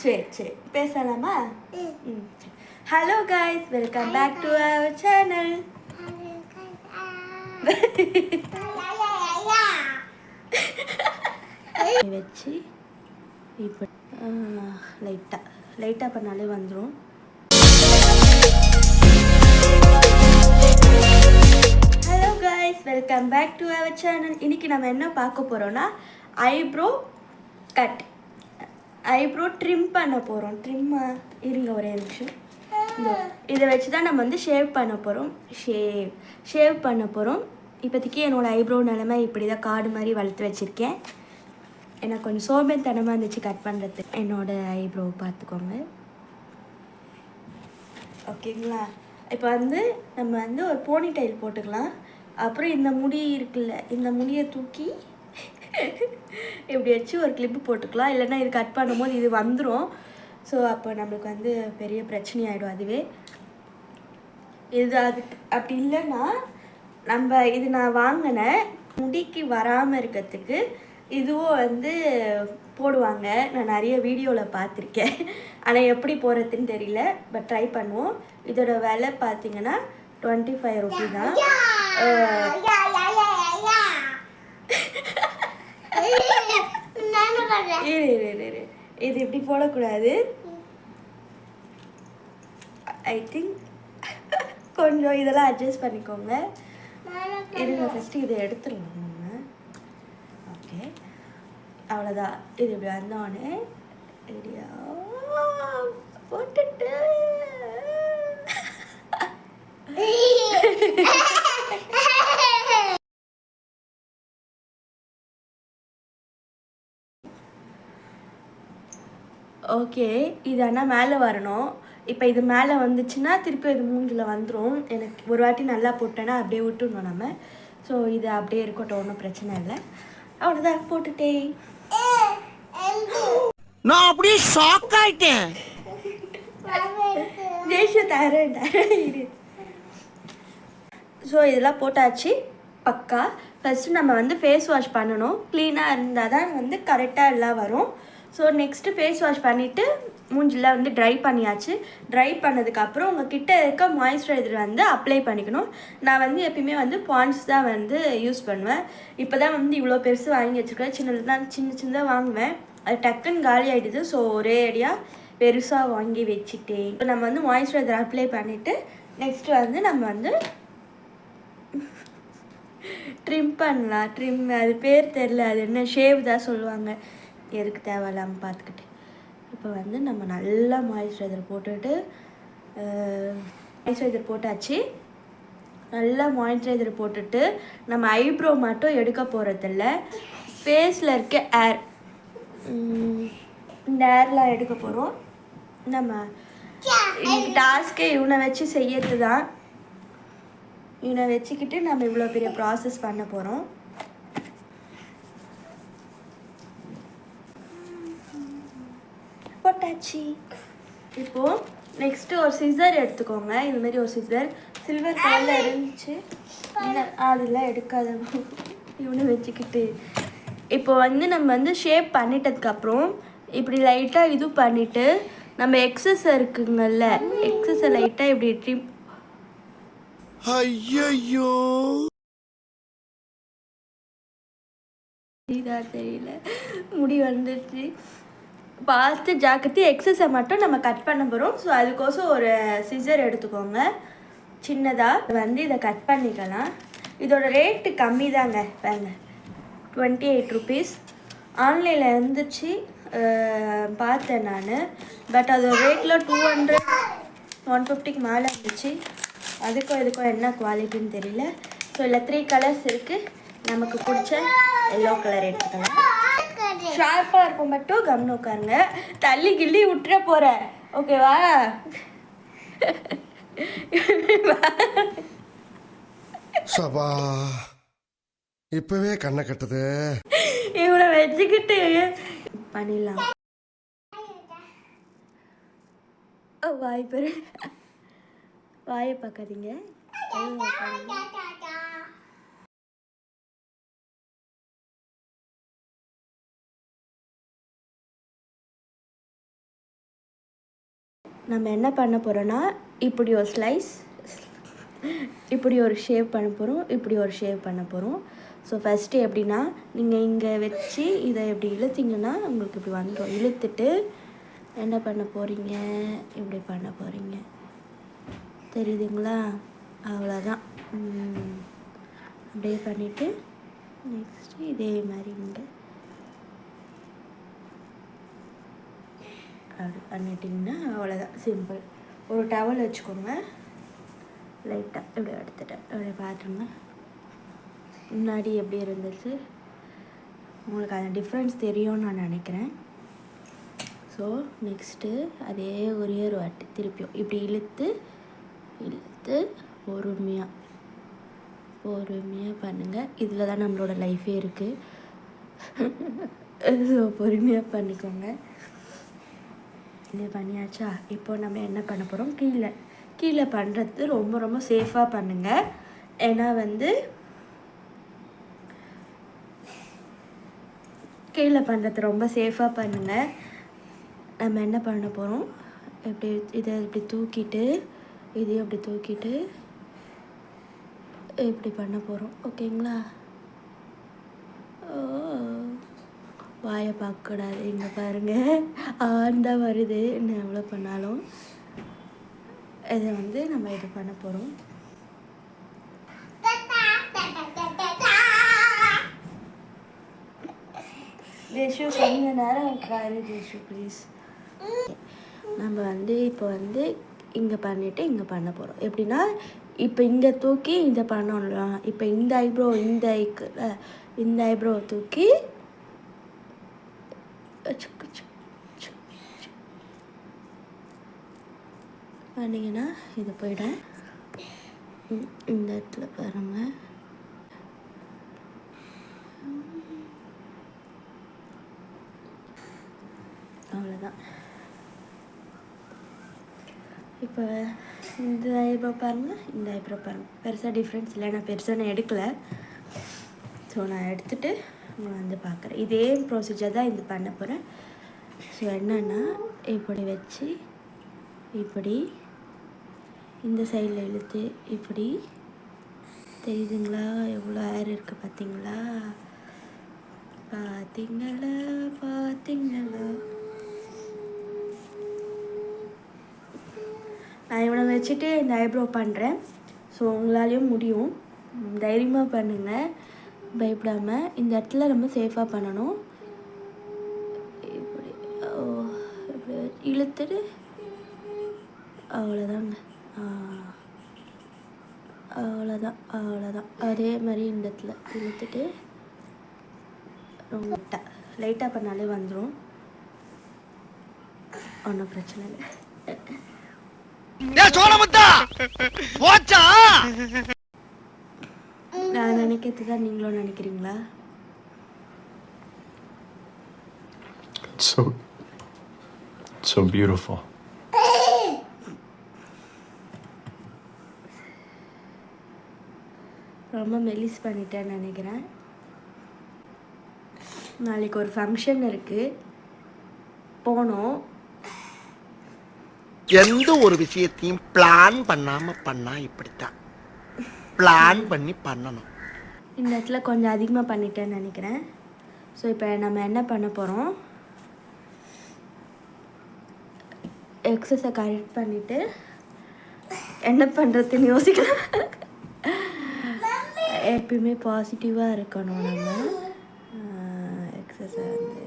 சரி சரி. பேசலாமா? ம். Hello guys welcome back to our channel வச்சு இப்போ லைட்டாக லைட்டாக பண்ணாலே வந்துடும் hello guys welcome back to our channel இன்னைக்கு நம்ம என்ன பார்க்க போகிறோம்னா ஐப்ரோ கட் ஐப்ரோ ட்ரிம் பண்ண போகிறோம் ட்ரிம் இருங்க ஒரே நிமிஷம். இதை வச்சு தான் நம்ம வந்து ஷேவ் பண்ண போகிறோம் ஷேவ் ஷேவ் பண்ண போகிறோம் இப்போதைக்கு என்னோடய ஐப்ரோ நிலமை இப்படி தான் காடு மாதிரி வளர்த்து வச்சுருக்கேன். எனக்கு கொஞ்சம் சோம்பேறித்தனமாக இருந்துச்சு கட் பண்ணுறது என்னோடய ஐப்ரோ பார்த்துக்கோங்க. ஓகேங்களா? இப்போ வந்து நம்ம வந்து ஒரு போனி டைல் போட்டுக்கலாம். அப்புறம் இந்த முடி இருக்குல்ல இந்த முடியை தூக்கி இப்படி வச்சு ஒரு கிளிப்பு போட்டுக்கலாம். இல்லைன்னா இது கட் பண்ணும்போது இது வந்துடும் ஸோ அப்போ நம்மளுக்கு வந்து பெரிய பிரச்சனை ஆகிடும் அதுவே. இது அதுக்கு அப்படி இல்லைன்னா நம்ம இது நான் வாங்கினேன் முடிக்கு வராமல் இருக்கிறதுக்கு இதுவும் வந்து போடுவாங்க. நான் நிறைய வீடியோவில் பார்த்துருக்கேன். ஆனால் எப்படி போகிறதுன்னு தெரியல. பட் ட்ரை பண்ணுவோம். இதோட விலை பார்த்தீங்கன்னா டுவெண்ட்டி ஃபைவ் ருபி தான் இது இப்படி போடக்கூடாது. ஐ திங்க் கொஞ்சம் இதெல்லாம் அட்ஜஸ்ட் பண்ணிக்கோங்க. இருங்க ஃபஸ்ட்டு இதை எடுத்துடலாம் நம்ம. ஓகே அவ்வளோதான் இது இப்படி வந்தோடனே இப்படியா போட்டுட்டு. ஓகே இது ஆனால் மேலே வரணும். இப்போ இது மேலே வந்துச்சுன்னா திருப்பி இது மூஞ்சில் வந்துடும் எனக்கு ஒரு வாட்டி நல்லா போட்டேன்னா அப்படியே விட்டுடணும் நம்ம. ஸோ இது அப்படியே இருக்கட்டும் ஒன்றும் பிரச்சனை இல்லை. அவ்வளோதான் போட்டுட்டேன். நான் அப்படியே ஷாக் ஆயிட்டேன். தேசியம் தரேன் தரேன் ஸோ இதெல்லாம் போட்டாச்சு பக்கா. ஃபஸ்ட்டு நம்ம வந்து ஃபேஸ் வாஷ் பண்ணணும். க்ளீனாக இருந்தால் தான் வந்து கரெக்டாக எல்லாம் வரும். ஸோ நெக்ஸ்ட்டு ஃபேஸ் வாஷ் பண்ணிவிட்டு மூஞ்சில் வந்து ட்ரை பண்ணியாச்சு. ட்ரை பண்ணதுக்கப்புறம் உங்கள் கிட்டே இருக்க மாய்ஸ்சரைசர் வந்து அப்ளை பண்ணிக்கணும். நான் வந்து எப்பயுமே வந்து பாண்ட்ஸ் தான் வந்து யூஸ் பண்ணுவேன். இப்போ தான் வந்து இவ்வளோ பெருசு வாங்கி வச்சுருக்கேன். சின்னது தான் சின்ன சின்னதாக வாங்குவேன். அது டக்குன்னு காலி ஆகிடுது ஸோ ஒரே அடியாக பெருசாக வாங்கி வச்சுட்டேன் இப்போ நம்ம வந்து மாய்ஸ்சரைசர் அப்ளை பண்ணிவிட்டு நெக்ஸ்ட்டு வந்து நம்ம வந்து ட்ரிம் பண்ணலாம். ட்ரிம் அது பேர் தெரில அது என்ன ஷேவ் தான் சொல்லுவாங்க. எதுக்கு தேவையில்லாமல் பார்த்துக்கிட்டு இப்போ வந்து நம்ம நல்லா மாய்ஸ்சரைசர் போட்டுட்டு மாய்ஸ்சரைசர் போட்டாச்சு. நல்லா மாய்ஸ்சரைசர் போட்டுட்டு நம்ம ஐப்ரோ மட்டும் எடுக்க போகிறதில்ல ஃபேஸில் இருக்க ஏர் இந்த ஏர்லாம் எடுக்க போகிறோம் நம்ம இன்னைக்கு டாஸ்க்கே இவனை வச்சு செய்யறது தான் இவனை வச்சுக்கிட்டு நம்ம இவ்வளோ பெரிய ப்ராசஸ் பண்ண போகிறோம் போட்டாச்சு இப்போது நெக்ஸ்ட்டு ஒரு சிசர் எடுத்துக்கோங்க. இந்த மாதிரி ஒரு சிசர் சில்வர் கலரில் இருந்துச்சு. அதெல்லாம் எடுக்காத. இவனை வச்சுக்கிட்டு. இப்போ வந்து நம்ம வந்து ஷேப் பண்ணிட்டதுக்கப்புறம் இப்படி லைட்டாக இது பண்ணிவிட்டு நம்ம எக்ஸஸ் இருக்குங்கல்ல எக்ஸஸை லைட்டாக இப்படி ட்ரிம் ஐயோ இதா தெரியல. முடி வந்துடுச்சு பார்த்து ஜாக்கிரதை எக்ஸஸை மட்டும் நம்ம கட் பண்ண போகிறோம் ஸோ அதுக்கோசம் ஒரு சிசர் எடுத்துக்கோங்க. சின்னதாக வந்து இதை கட் பண்ணிக்கலாம். இதோட ரேட்டு கம்மி தாங்க வேங்க டுவெண்ட்டி எயிட் ருபீஸ் ஆன்லைனில் இருந்துச்சு பார்த்தேன் நான். பட் அதோட ரேட்டில் டூ ஹண்ட்ரட் ஒன் ஃபிஃப்டிக்கு மேலே இருந்துச்சு. அதுக்கும் இதுக்கும் என்ன குவாலிட்டின்னு தெரியல. ஸோ இல்லை த்ரீ கலர்ஸ் இருக்குது நமக்கு பிடிச்ச எல்லோ கலர் எடுத்துக்கலாம். ஷார்ப்பாக இருக்கும் மட்டும் கம்னு உட்காருங்க. தள்ளி கிள்ளி விட்டுற போகிறேன் ஓகேவா சபா இப்பவே கண்ணை கட்டுது. இவனை வச்சுக்கிட்டு பண்ணிடலாம். வாய் பெரு. வாயை பார்க்காதீங்க. நம்ம என்ன பண்ண போகிறோன்னா இப்படி ஒரு ஸ்லைஸ் இப்படி ஒரு ஷேப் பண்ண போகிறோம் இப்படி ஒரு ஷேப் பண்ண போகிறோம் ஸோ ஃபஸ்ட்டு எப்படின்னா நீங்கள் இங்கே வச்சு இதை இப்படி இழுத்தீங்கன்னா உங்களுக்கு இப்படி வந்துடும் இழுத்துட்டு என்ன பண்ண போகிறீங்க இப்படி பண்ண போகிறீங்க தெரியுதுங்களா? அவ்வளோதான் அப்படியே பண்ணிவிட்டு நெக்ஸ்ட்டு இதே மாதிரி இங்கே. அப்படி பண்ணிட்டிங்கன்னா அவ்வளோதான் சிம்பிள் ஒரு டவல் வச்சுக்கோங்க. லைட்டாக இப்படி எடுத்துட்டேன். இப்படி பார்த்துருங்க முன்னாடி எப்படி இருந்துச்சு? உங்களுக்கு அந்த டிஃப்ரென்ஸ் தெரியும்னு நான் நினைக்கிறேன். ஸோ நெக்ஸ்ட்டு அதே ஒரே ஒரு வாட்டி திருப்பியும். இப்படி இழுத்து இழுத்து பொறுமையாக பொறுமையாக பண்ணுங்கள் இதில் தான் நம்மளோட லைஃபே இருக்குது ஸோ பொறுமையாக பண்ணிக்கோங்க. இது பண்ணியாச்சா? இப்போ நம்ம என்ன பண்ண போகிறோம் கீழே. கீழே பண்ணுறது ரொம்ப ரொம்ப சேஃபாக பண்ணுங்கள் ஏன்னா வந்து கீழே பண்ணுறது ரொம்ப சேஃபாக பண்ணுங்கள் நம்ம என்ன பண்ண போகிறோம் இப்படி இதை இப்படி தூக்கிட்டு இதையும் இப்படி தூக்கிட்டு இப்படி பண்ண போகிறோம் ஓகேங்களா? ஓ வாயை பார்க்கக்கூடாது. இங்கே பாருங்கள் ஆண்டா வருது என்ன எவ்வளோ பண்ணாலும் இதை வந்து நம்ம இது பண்ண போகிறோம் ஜேஷு கொஞ்ச நேரம் உட்காரு ஜேஷு ப்ளீஸ் நம்ம வந்து இப்போ வந்து இங்கே பண்ணிவிட்டு இங்கே பண்ண போகிறோம் எப்படின்னா இப்போ இங்கே தூக்கி இதை பண்ணணும் இப்போ இந்த ஐப்ரோ இந்த ஐக்கு இந்த ஐப்ரோ தூக்கி பண்ணிங்கன்னா இது போயிடும். இந்த இடத்துல பாருங்கள் அவ்வளோதான் இப்போ இந்த ஐப்ரோ பாருங்கள் இந்த ஐப்ரோ பாருங்கள் பெருசாக டிஃப்ரென்ஸ் இல்லை நான் பெருசாக நான் எடுக்கலை. ஸோ நான் எடுத்துட்டு வந்து பார்க்குறேன். இதே ப்ரொசீஜர் தான் இது பண்ண போகிறேன் ஸோ என்னென்னா இப்படி வச்சு இப்படி இந்த சைடில் இழுத்து இப்படி. தெரியுதுங்களா? எவ்வளோ ஏர் இருக்குது பார்த்தீங்களா? பார்த்தீங்களா? பார்த்தீங்களா? நான் இவனை வச்சுட்டு இந்த ஐப்ரோ பண்ணுறேன் ஸோ உங்களாலேயும் முடியும். தைரியமாக பண்ணுங்கள் பயப்படாமல் இந்த இடத்துல நம்ம சேஃபாக பண்ணணும். இப்படி. இழுத்துட்டு அவ்வளோதாங்க அவ்வளோதான் அவ்வளோதான் அதே மாதிரி இந்த இடத்துல இழுத்துட்டு ரொம்ப லைட்டாக பண்ணாலே வந்துடும் ஒன்றும் பிரச்சனை இல்லை. சோழமுத்தா! போச்சா? நான் நினைக்கிறது தான் நீங்களும் நினைக்கிறீங்களா? So, so beautiful. ரொம்ப மெலிஸ் பண்ணிட்டேன்னு நினைக்கிறேன். நாளைக்கு ஒரு ஃபங்க்ஷன் இருக்குது போனோம். எந்த ஒரு விஷயத்தையும் பிளான் பண்ணாம பண்ணா இப்படித்தான். பிளான் பண்ணி பண்ணணும். இந்த இடத்துல கொஞ்சம் அதிகமாக பண்ணிட்டேன்னு நினைக்கிறேன். ஸோ இப்போ நம்ம என்ன பண்ண போகிறோம் எக்ஸஸை கரெக்ட் பண்ணிவிட்டு என்ன பண்ணுறதுன்னு யோசிக்கலாம். எப்பயுமே பாசிட்டிவாக இருக்கணும் நம்ம. எக்ஸஸை வந்து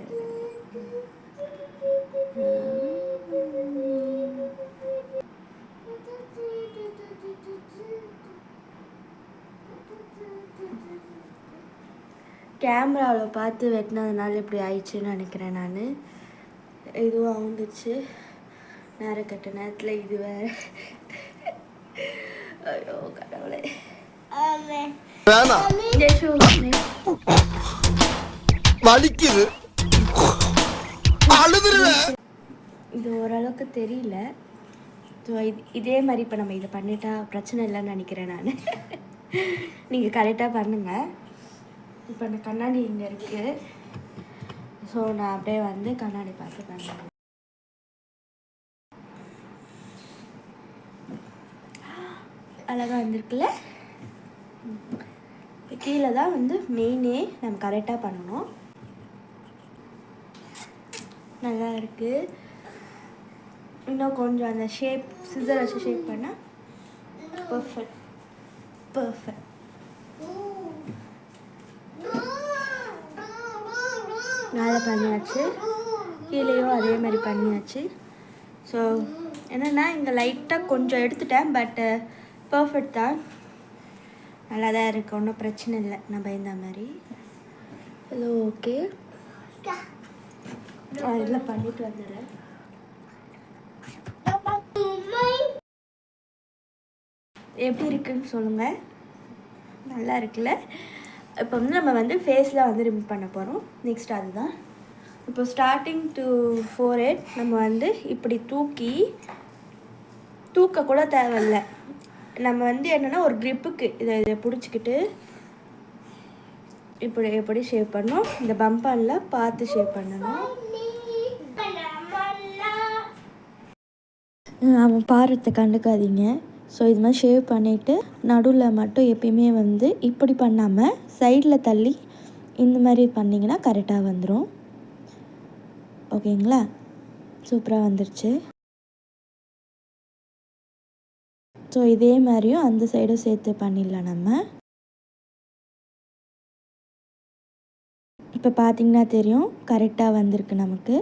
கேமராவில் பார்த்து வெட்டினதுனால இப்படி ஆயிடுச்சுன்னு நினைக்கிறேன் நான். இதுவும் அவுந்துச்சு நேரம் கட்ட நேரத்தில் இது வேற. ஐயோ கடவுளே. வலிக்குது. இது ஓரளவுக்கு தெரியல. ஸோ இது இதே மாதிரி இப்போ நம்ம இதை பண்ணிட்டா பிரச்சனை இல்லைன்னு நினைக்கிறேன் நான். நீங்கள் கரெக்டாக பண்ணுங்கள் இப்போ அந்த கண்ணாடி இங்கே இருக்குது ஸோ நான் அப்படியே வந்து கண்ணாடி பார்த்து பண்ணுறேன் அழகாக வந்திருக்குல்ல கீழே தான் வந்து மெயினே நம்ம கரெக்டாக பண்ணணும். நல்லா இருக்குது இன்னும் கொஞ்சம் அந்த ஷேப் சிசர் வச்சு ஷேப் பண்ணால் பர்ஃபெக்ட் பர்ஃபெக்ட் மேலே பண்ணியாச்சு. கீழேயும் அதே மாதிரி பண்ணியாச்சு. ஸோ என்னென்னா இங்கே லைட்டாக கொஞ்சம் எடுத்துட்டேன் பட்டு பர்ஃபெக்ட் uh, தான். நல்லா தான் இருக்குது ஒன்றும் பிரச்சனை இல்லை. நம்ம இந்த மாதிரி. ஹலோ ஓகே இதெல்லாம் பண்ணிட்டு வந்துடுறேன். எப்படி இருக்குன்னு சொல்லுங்கள் நல்லா இருக்குல்ல? இப்போ வந்து நம்ம வந்து ஃபேஸில் வந்து ரிமூவ் பண்ண போகிறோம் நெக்ஸ்ட் அதுதான். இப்போ ஸ்டார்டிங் டு ஃபோர் எயிட் நம்ம வந்து இப்படி தூக்கி தூக்க கூட தேவையில்ல. நம்ம வந்து என்னென்னா ஒரு க்ரிப்புக்கு இதை இதை பிடிச்சிக்கிட்டு இப்படி எப்படி ஷேப் பண்ணணும்? இந்த பம்பனில் பார்த்து ஷேப் பண்ணணும். அவன் பாடுறத கண்டுக்காதீங்க. ஸோ இது மாதிரி ஷேவ் பண்ணிவிட்டு நடுவில் மட்டும் எப்பயுமே வந்து இப்படி பண்ணாமல் சைடில் தள்ளி இந்த மாதிரி பண்ணிங்கன்னா கரெக்டாக வந்துடும் ஓகேங்களா? சூப்பராக வந்துருச்சு. ஸோ இதே மாதிரியும் அந்த சைடும் சேர்த்து பண்ணிடலாம் நம்ம. இப்போ பார்த்தீங்கன்னா தெரியும் கரெக்டாக வந்திருக்கு நமக்கு.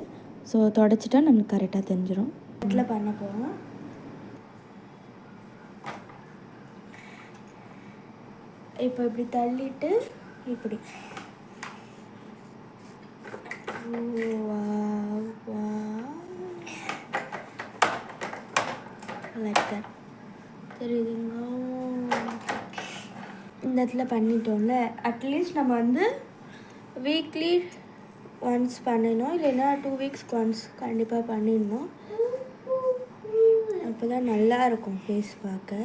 ஸோ தொடச்சிட்டா நமக்கு கரெக்டாக தெரிஞ்சிடும் இதில் பண்ண போகிறோம். இப்போ இப்படி தள்ளிட்டு இப்படி. லைக் தெரியுதுங்களா இந்த இடத்துல பண்ணிட்டோம்ல. அட்லீஸ்ட் நம்ம வந்து வீக்லி ஒன்ஸ் பண்ணணும் இல்லைன்னா டூ வீக்ஸ்க்கு ஒன்ஸ் கண்டிப்பாக பண்ணிடணும். அப்போ தான் நல்லா இருக்கும் ஃபேஸ் பார்க்க.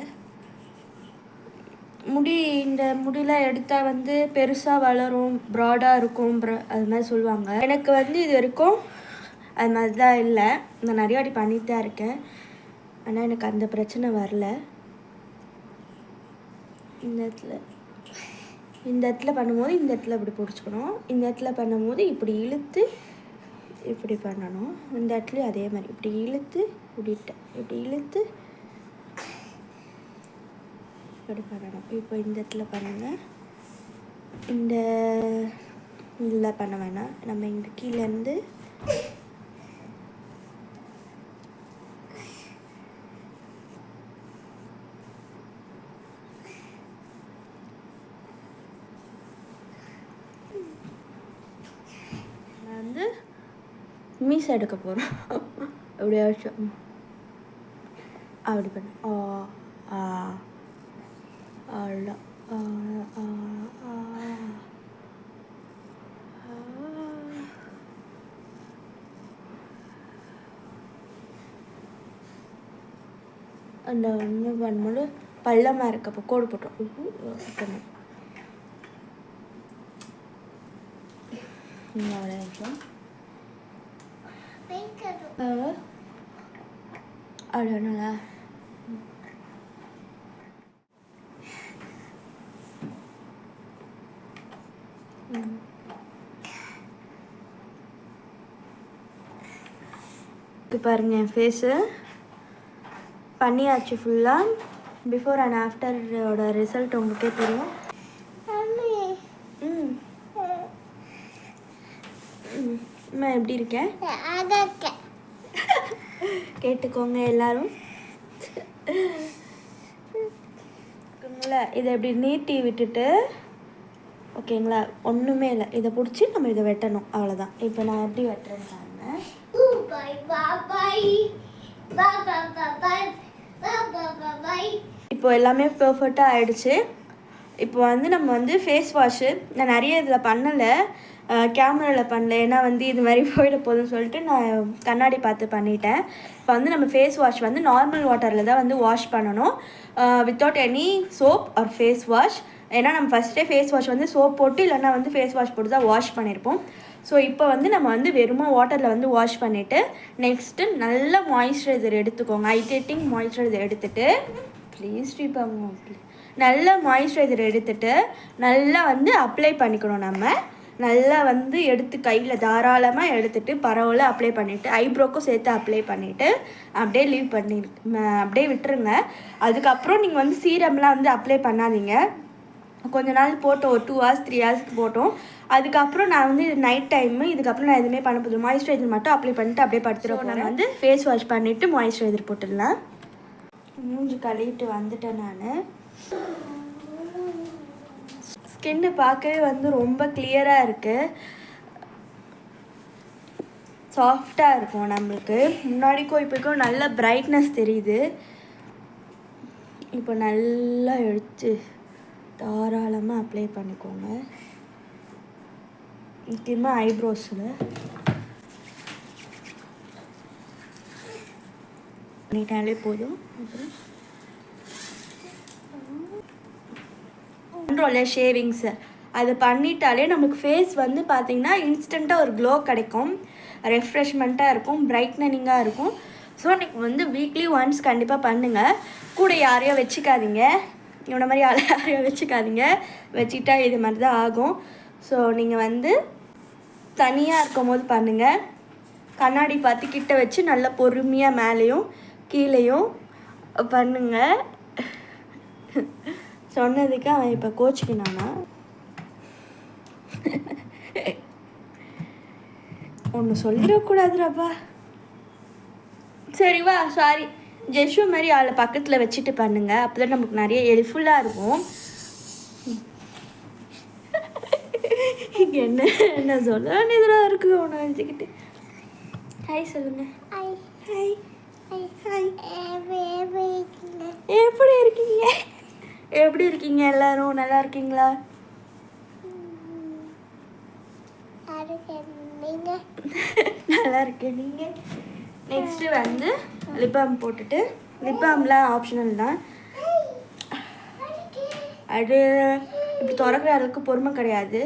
முடி இந்த முடியெலாம் எடுத்தால் வந்து பெருசாக வளரும் ப்ராடாக இருக்கும் அது மாதிரி சொல்லுவாங்க. எனக்கு வந்து இது வரைக்கும் அது மாதிரி தான் இல்லை. நான் நிறைய வாட்டி பண்ணிட்டு தான் இருக்கேன். ஆனால் எனக்கு அந்த பிரச்சனை வரல. இந்த இடத்துல இந்த இடத்துல பண்ணும்போது இந்த இடத்துல இப்படி பிடிச்சிக்கணும். இந்த இடத்துல பண்ணும்போது இப்படி இழுத்து இப்படி பண்ணணும். இந்த இடத்துலையும் அதே மாதிரி. இப்படி இழுத்து இப்படிட்ட இப்படி இழுத்து இப்படி பண்ணணும் இப்போ இந்த இடத்துல பண்ணுங்கள் இந்த இதில் பண்ண வேணாம். நம்ம இங்கே கீழேருந்து நான் வந்து மீஸ் எடுக்க போகிறோம் எப்படியாச்சும் அப்படி பண்ண. ஆ ஆ. அவ்வளோ அந்த ஒன்று பண்ணும்போது பள்ளமாக இருக்கப்போ கோடு போட்டோம். பண்ணணும் இன்னும் ஒரு நிமிஷம் அவ்வளோனால இது பாருங்க என் ஃபேஸு பண்ணியாச்சு ஃபுல்லாக பிஃபோர் அண்ட் ஆஃப்டரோட ரிசல்ட் உங்களுக்கே தெரியும். அம்மா. எப்படி இருக்கேன். கேட்டுக்கோங்க எல்லாரும். இதை இப்படி நீட்டி விட்டுட்டு ஓகேங்களா ஒன்றுமே இல்லை. இதை பிடிச்சி நம்ம இதை வெட்டணும். அவ்வளோதான் இப்போ நான் எப்படி வெட்டுறேன்னு பாருங்க. இப்போ எல்லாமே பெர்ஃபெக்டாக ஆயிடுச்சு. இப்போ வந்து நம்ம வந்து ஃபேஸ் வாஷு நான் நிறைய இதில் பண்ணலை. கேமராவில் பண்ணல. ஏன்னா வந்து இது மாதிரி போயிட போதுன்னு சொல்லிட்டு நான் கண்ணாடி பார்த்து பண்ணிட்டேன். இப்போ வந்து நம்ம ஃபேஸ் வாஷ் வந்து நார்மல் வாட்டரில் தான் வந்து வாஷ் பண்ணணும். Without any soap or face wash ஏன்னா நம்ம ஃபஸ்ட்டே ஃபேஸ் வாஷ் வந்து சோப் போட்டு இல்லைன்னா வந்து ஃபேஸ் வாஷ் போட்டு தான் வாஷ் பண்ணியிருப்போம். ஸோ இப்போ வந்து நம்ம வந்து வெறுமா வாட்டரில் வந்து வாஷ் பண்ணிவிட்டு நெக்ஸ்ட்டு நல்ல மாய்ஸ்சரைசர் எடுத்துக்கோங்க. ஹைட்ரேட்டிங் மாய்ஸ்சரைசர் எடுத்துகிட்டு ப்ளீஸ் ஸ்ரீபாங்க நல்லா மாய்ஸ்சரைசர் எடுத்துகிட்டு நல்லா வந்து அப்ளை பண்ணிக்கணும் நம்ம. நல்லா வந்து எடுத்து கையில் தாராளமாக எடுத்துகிட்டு பரவல அப்ளை பண்ணிவிட்டு ஐப்ரோக்கும் சேர்த்து அப்ளை பண்ணிவிட்டு அப்படியே லீவ் பண்ணி அப்படியே விட்டுருங்க. அதுக்கப்புறம் நீங்கள் வந்து சீரம்லாம் வந்து அப்ளை பண்ணாதீங்க. கொஞ்ச நாள் போட்டோம் ஒரு டூ ஹவர்ஸ் த்ரீ ஹவர்ஸ்க்கு போட்டோம். அதுக்கப்புறம் நான் வந்து நைட் டைமு இதுக்கப்புறம் நான் எதுவுமே பண்ண போதும் மாய்ஸ்சரைசர் மட்டும் அப்ளை பண்ணிட்டு அப்படியே படுத்துருவோம் நான் வந்து ஃபேஸ் வாஷ் பண்ணிவிட்டு மாய்ஸ்சரைசர் போட்டுடலாம். மூஞ்சி கழுவிட்டு வந்துட்டேன் நான். ஸ்கின்னு பார்க்கவே வந்து ரொம்ப கிளியராக இருக்குது சாஃப்டாக இருக்கும் நம்மளுக்கு. முன்னாடிக்கும் இப்போக்கும் நல்ல பிரைட்னஸ் தெரியுது. இப்போ நல்லா எடுத்து தாராளமாக அப்ளை பண்ணிக்கோங்க. முக்கியமாக ஐப்ரோஸில் பண்ணிட்டாலே போதும். அப்புறம் பண்ணுறோம்ல ஷேவிங்ஸு அது பண்ணிட்டாலே நமக்கு ஃபேஸ் வந்து பார்த்திங்கன்னா இன்ஸ்டண்ட்டாக ஒரு க்ளோ கிடைக்கும். ரெஃப்ரெஷ்மெண்ட்டாக இருக்கும் பிரைட்னனிங்காக இருக்கும். ஸோ நீங்கள் வந்து வீக்லி ஒன்ஸ் கண்டிப்பாக பண்ணுங்கள் கூட யாரையும் வச்சுக்காதீங்க. இவனை மாதிரி யாரையோ யாரையும் வச்சுக்காதீங்க. வச்சுட்டா இது மாதிரி தான் ஆகும். ஸோ நீங்கள் வந்து தனியாக இருக்கும் போது பண்ணுங்கள் கண்ணாடி பார்த்து கிட்ட வச்சு நல்லா பொறுமையாக மேலேயும் கீழேயும் பண்ணுங்கள் சொன்னதுக்கு அவன் இப்போ கோச்சிக்கினானா? ஒன்று சொல்லிடக்கூடாதுடாப்பா. சரி வா சாரி ஜெஷு மாதிரி ஆளை பக்கத்தில் வச்சுட்டு பண்ணுங்கள் அப்போ தான் நமக்கு நிறைய ஹெல்ப்ஃபுல்லாக இருக்கும். என்ன என்ன சொல்ல இதெல்லாம் இருக்கு உன்னை வச்சுக்கிட்டு ஹாய் சொல்லுங்க. ஹாய் ஹாய் எப்படி இருக்கீங்க? எப்படி இருக்கீங்க எல்லாரும்? நல்லா இருக்கீங்களா? நல்லா இருக்கேன். நீங்கள் நெக்ஸ்ட்டு வந்து லிப்பாம் போட்டுட்டு லிப்பாம்லாம் ஆப்ஷனல் தான். அது இப்படி திறக்கிற அளவுக்கு பொறுமை கிடையாது.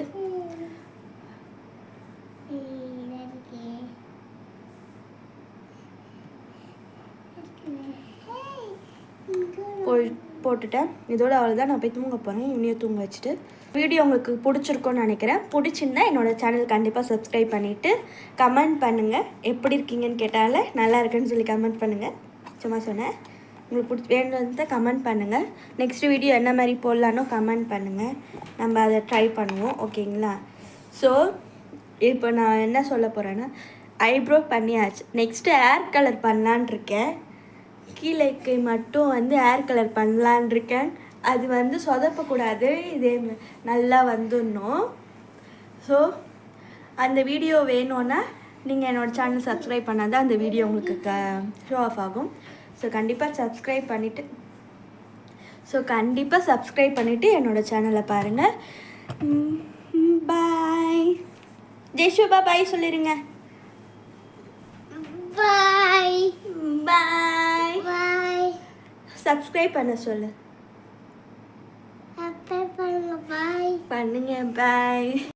போட்டுட்டேன். இதோட அவ்வளோதான் நான் போய் தூங்க போகிறேன் இவனையும் தூங்க வச்சுட்டு. வீடியோ உங்களுக்கு பிடிச்சிருக்கோன்னு நினைக்கிறேன். பிடிச்சிருந்தா என்னோடய சேனல் கண்டிப்பாக சப்ஸ்கிரைப் பண்ணிவிட்டு கமெண்ட் பண்ணுங்கள் எப்படி இருக்கீங்கன்னு கேட்டால நல்லா இருக்குன்னு சொல்லி கமெண்ட் பண்ணுங்கள் சும்மா சொன்னேன். உங்களுக்கு பிடிச்சி வேணுன்றத கமெண்ட் பண்ணுங்கள் நெக்ஸ்ட் வீடியோ என்ன மாதிரி போடலான்னு கமெண்ட் பண்ணுங்கள் நம்ம அதை ட்ரை பண்ணுவோம் ஓகேங்களா? ஸோ இப்போ நான் என்ன சொல்ல போகிறேன்னா ஐப்ரோ பண்ணியாச்சு. நெக்ஸ்ட்டு ஹேர் கலர் பண்ணலான் இருக்கேன். கீழேக்கு மட்டும் வந்து ஹேர் கலர் பண்ணலான் இருக்கேன். அது வந்து சொதப்பக்கூடாது. இதே நல்லா வந்துடணும். ஸோ அந்த வீடியோ வேணும்னா நீங்கள் என்னோடய சேனல் சப்ஸ்கிரைப் பண்ணால் தான் அந்த வீடியோ உங்களுக்கு க ஷோ ஆஃப் ஆகும். ஸோ கண்டிப்பாக சப்ஸ்கிரைப் பண்ணிவிட்டு ஸோ கண்டிப்பாக சப்ஸ்கிரைப் பண்ணிவிட்டு என்னோடய சேனலை பாருங்கள் பாய் ஜெஷுபா பாய் சொல்லிடுங்க Bye. பாய் Bye. சப்ஸ்கிரைப் பண்ண சொல்லு. பண்ணுங்க பாய்